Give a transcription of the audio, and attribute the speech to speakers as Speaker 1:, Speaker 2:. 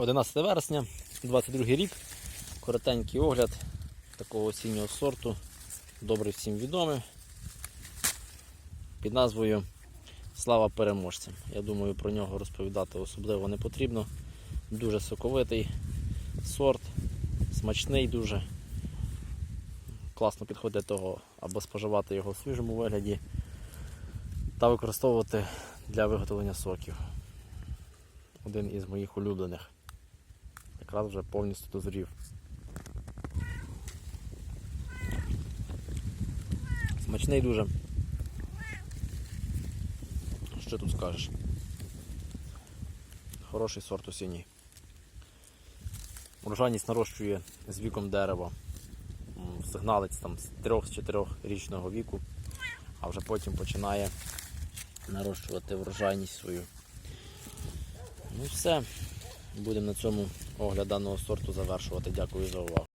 Speaker 1: 11 вересня, 22 рік. Коротенький огляд такого осіннього сорту. Добре всім відомий. Під назвою Слава переможцям. Я думаю, про нього розповідати особливо не потрібно. Дуже соковитий сорт, смачний дуже. Класно підходить до того, або споживати його в свіжому вигляді та використовувати для виготовлення соків. Один із моїх улюблених. Якраз вже повністю дозрів. Смачний дуже. Що тут скажеш? Хороший сорт осінній. Урожайність нарощує з віком дерева. Сигналець там з 3-4 річного віку, а вже потім починає нарощувати врожайність свою. Ну все. Будемо на цьому огляд даного сорту завершувати. Дякую за увагу.